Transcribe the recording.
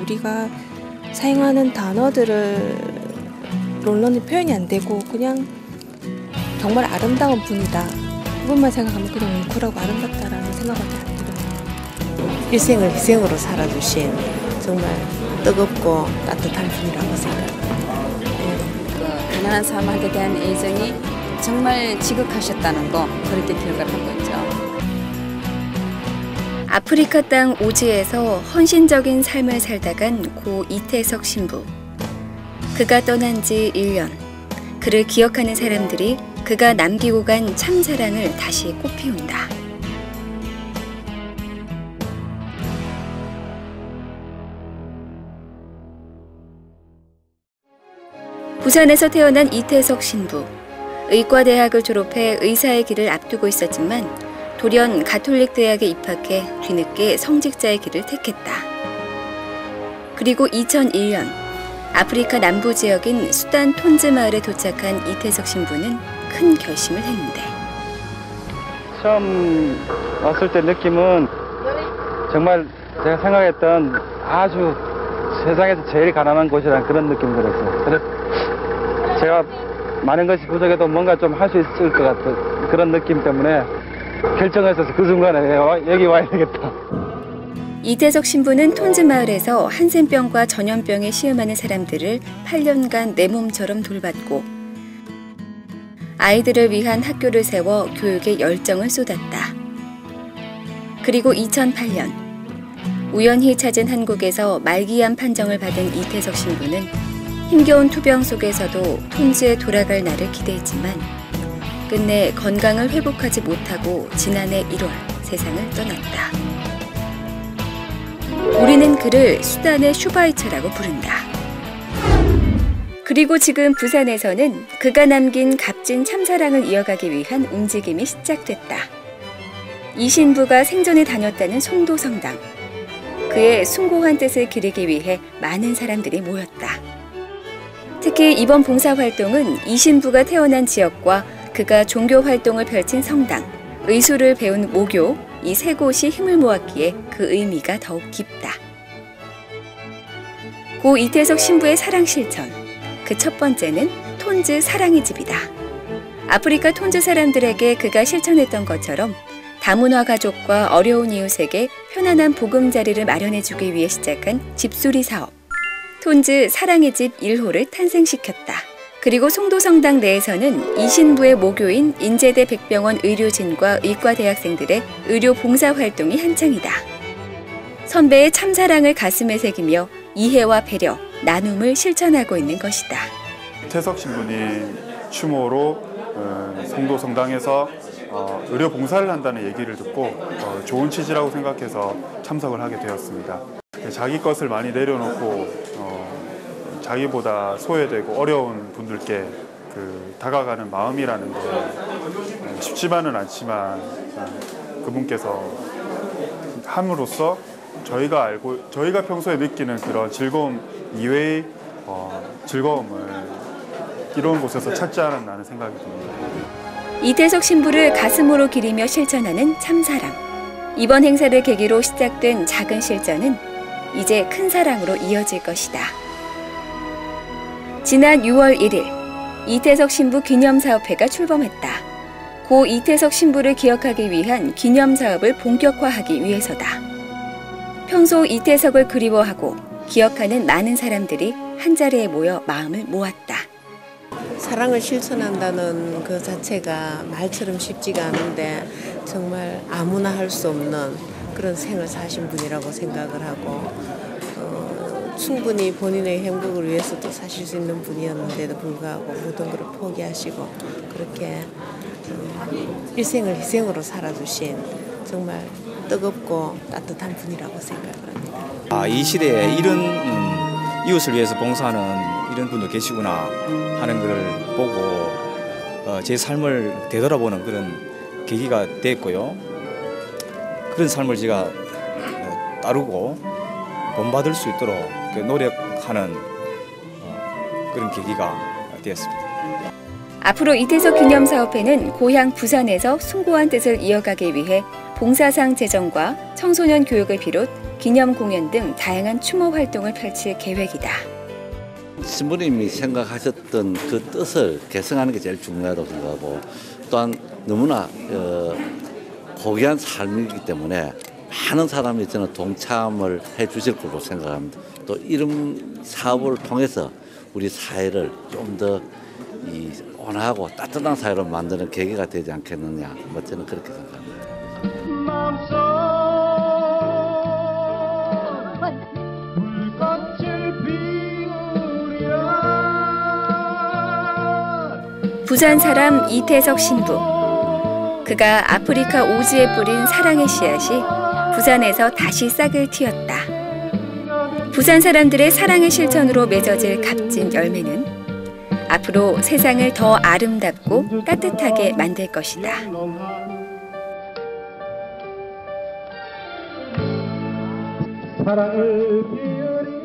우리가 사용하는 단어들을 롤런이 표현이 안 되고 그냥 정말 아름다운 분이다. 그것만 생각하면 그냥 뭉클하고 아름답다라는 생각밖에 안 들어요. 일생을 희생으로 살아주신 정말 뜨겁고 따뜻한 분이라고 생각합니다. 그 가난한 사람한테 대한 애정이 정말 지극하셨다는 거 그렇게 기억을 하고 있죠. 아프리카 땅 오지에서 헌신적인 삶을 살다간 고 이태석 신부. 그가 떠난 지 1년. 그를 기억하는 사람들이 그가 남기고 간 참사랑을 다시 꽃피운다. 부산에서 태어난 이태석 신부. 의과대학을 졸업해 의사의 길을 앞두고 있었지만 돌연 가톨릭 대학에 입학해 뒤늦게 성직자의 길을 택했다. 그리고 2001년 아프리카 남부 지역인 수단 톤즈 마을에 도착한 이태석 신부는 큰 결심을 했는데 처음 왔을 때 느낌은 정말 제가 생각했던 아주 세상에서 제일 가난한 곳이라는 그런 느낌이 들었어요. 그래서 제가 많은 것이 부족해도 뭔가 좀 할 수 있을 것 같은 그런 느낌 때문에 결정했어서 그 순간에 여기 와야 되겠다. 이태석 신부는 톤즈 마을에서 한센병과 전염병에 시음하는 사람들을 8년간 내 몸처럼 돌봤고 아이들을 위한 학교를 세워 교육에 열정을 쏟았다. 그리고 2008년 우연히 찾은 한국에서 말기암 판정을 받은 이태석 신부는 힘겨운 투병 속에서도 톤즈에 돌아갈 날을 기대했지만 끝내 건강을 회복하지 못하고 지난해 1월 세상을 떠났다. 우리는 그를 수단의 슈바이처라고 부른다. 그리고 지금 부산에서는 그가 남긴 값진 참사랑을 이어가기 위한 움직임이 시작됐다. 이 신부가 생전에 다녔다는 송도 성당. 그의 숭고한 뜻을 기리기 위해 많은 사람들이 모였다. 특히 이번 봉사활동은 이 신부가 태어난 지역과 그가 종교 활동을 펼친 성당, 의술을 배운 모교, 이 세 곳이 힘을 모았기에 그 의미가 더욱 깊다. 고 이태석 신부의 사랑 실천. 그 첫 번째는 톤즈 사랑의 집이다. 아프리카 톤즈 사람들에게 그가 실천했던 것처럼 다문화 가족과 어려운 이웃에게 편안한 보금자리를 마련해주기 위해 시작한 집수리 사업. 톤즈 사랑의 집 1호를 탄생시켰다. 그리고 송도성당 내에서는 이 신부의 모교인 인제대 백병원 의료진과 의과대학생들의 의료 봉사 활동이 한창이다. 선배의 참사랑을 가슴에 새기며 이해와 배려, 나눔을 실천하고 있는 것이다. 태석 신분이 추모로 어, 성도 성당에서 어, 의료 봉사를 한다는 얘기를 듣고 어, 좋은 취지라고 생각해서 참석을 하게 되었습니다. 자기 것을 많이 내려놓고 어, 자기보다 소외되고 어려운 분들께 그 다가가는 마음이라는 게 어, 쉽지만은 않지만 어, 그분께서 함으로써 저희가 알고 저희가 평소에 느끼는 그런 즐거움 이외의 어, 즐거움을 이런 곳에서 찾지 않았나는 생각이 듭니다. 이태석 신부를 가슴으로 기리며 실천하는 참사랑. 이번 행사를 계기로 시작된 작은 실전은 이제 큰 사랑으로 이어질 것이다. 지난 6월 1일 이태석 신부 기념사업회가 출범했다. 고 이태석 신부를 기억하기 위한 기념사업을 본격화하기 위해서다. 평소 이태석을 그리워하고 기억하는 많은 사람들이 한자리에 모여 마음을 모았다. 사랑을 실천한다는 그 자체가 말처럼 쉽지가 않은데 정말 아무나 할 수 없는 그런 생을 사신 분이라고 생각을 하고 어, 충분히 본인의 행복을 위해서도 사실 수 있는 분이었는데도 불구하고 모든 것을 포기하시고 그렇게 어, 일생을 희생으로 살아주신 정말 뜨겁고 따뜻한 분이라고 생각을 합니다. 아, 이 시대에 이런 음, 이웃을 위해서 봉사하는 이런 분도 계시구나 하는 걸 보고 어, 제 삶을 되돌아보는 그런 계기가 됐고요. 그런 삶을 제가 어, 따르고 본받을 수 있도록 그 노력하는 어, 그런 계기가 되었습니다. 앞으로 이태석 기념사업회는 고향 부산에서 숭고한 뜻을 이어가기 위해 봉사상 제정과 청소년 교육을 비롯 기념 공연 등 다양한 추모 활동을 펼칠 계획이다. 신부님이 생각하셨던 그 뜻을 개성하는 게 제일 중요하다고 생각하고 또한 너무나 어, 고귀한 삶이기 때문에 많은 사람이 저는 동참을 해 주실 거로 생각합니다. 또 이런 사업을 통해서 우리 사회를 좀 더 이 온화하고 따뜻한 사회로 만드는 계기가 되지 않겠느냐. 뭐 저는 그렇게 생각합니다. 부산 사람 이태석 신부. 그가 아프리카 오지에 뿌린 사랑의 씨앗이 부산에서 다시 싹을 틔웠다. 부산 사람들의 사랑의 실천으로 맺어질 값진 열매는 앞으로 세상을 더 아름답고 따뜻하게 만들 것이다. 사랑을 피우는